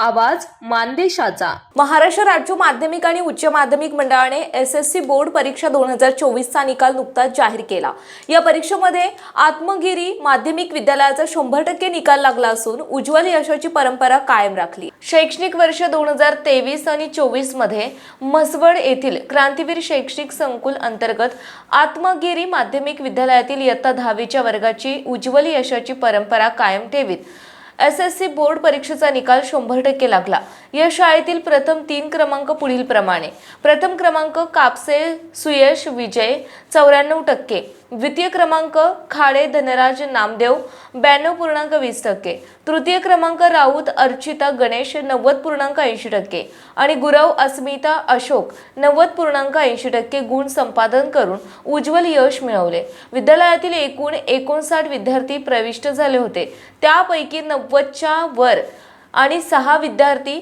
आवाज मानदेशाचा. महाराष्ट्र राज्य माध्यमिक आणि उच्च माध्यमिक मंडळाने एस एस सी बोर्ड परीक्षा दोन हजार चोवीसचा निकाल नुकताच जाहीर केला. या परीक्षेमध्ये आत्मगिरी माध्यमिक विद्यालयाचा शंभर टक्के निकाल लागला असून उज्ज्वल यशाची परंपरा कायम राखली. शैक्षणिक वर्ष दोन हजार तेवीस आणि चोवीसमध्ये म्हसवड येथील क्रांतीवीर शैक्षणिक संकुल अंतर्गत आत्मगिरी माध्यमिक विद्यालयातील इयत्ता दहावीच्या वर्गाची उज्ज्वल यशाची परंपरा कायम ठेवीत. एस एस सी बोर्ड परीक्षेचा निकाल शंभर टक्के लागला. या शाळेतील प्रथम तीन क्रमांक पुढील प्रमाणे प्रथम क्रमांक कापसे सुयश विजय चौऱ्याण्णव टक्के. द्वितीय क्रमांक खाडे धनराज नामदेव ब्याण्णव पूर्णांक वीस टक्के. तृतीय क्रमांक राऊत अर्चिता गणेश नव्वद पूर्णांक ऐंशी टक्के. आणि गुरव अस्मिता अशोक नव्वद पूर्णांक ऐंशी टक्के गुण संपादन करून उज्ज्वल यश मिळवले. विद्यालयातील एकूण एकोणसाठ विद्यार्थी प्रविष्ट झाले होते. त्यापैकी नव्वदच्या वर आणि सहा विद्यार्थी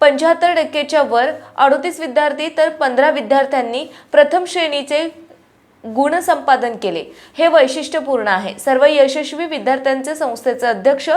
पंच्याहत्तर टक्केच्या वर अडोतीस विद्यार्थी तर पंधरा विद्यार्थ्यांनी प्रथम श्रेणीचे गुणसंपादन केले. हे वैशिष्ट्यपूर्ण आहे. सर्व यशस्वी विद्यार्थ्यांचे संस्थेचे अध्यक्ष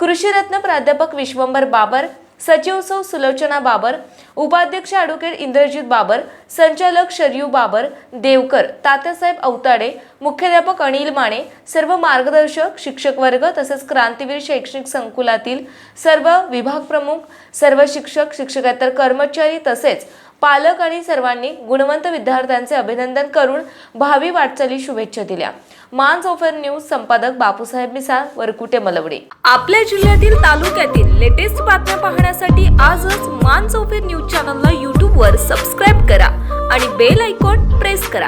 कृषीरत्न प्राध्यापक विश्वंभर बाबर सचिव सौ सुलोचना बाबर उपाध्यक्ष ॲडव्होकेट इंद्रजित बाबर संचालक शरयू बाबर देवकर तात्यासाहेब अवताडे मुख्याध्यापक अनिल माने सर्व मार्गदर्शक शिक्षक वर्ग तसेच क्रांतीवीर शैक्षणिक संकुलातील सर्व विभाग प्रमुख सर्व शिक्षक शिक्षकेतर कर्मचारी तसेच पालक आणि सर्वांनी गुणवंत विद्यार्थ्यांचे अभिनंदन करून भावी वाटचाली शुभेच्छा दिल्या. मान्स ऑफर न्यूज संपादक बापूसाहेब मिसाळ वरकुटे मलवडे. आपल्या जिल्ह्यातील तालुक्यातील लेटेस्ट बातम्या पाहण्यासाठी आजच मान्स चौफेर न्यूज चॅनलला यूट्यूबवर सबस्क्राईब करा आणि बेल आयकॉन प्रेस करा.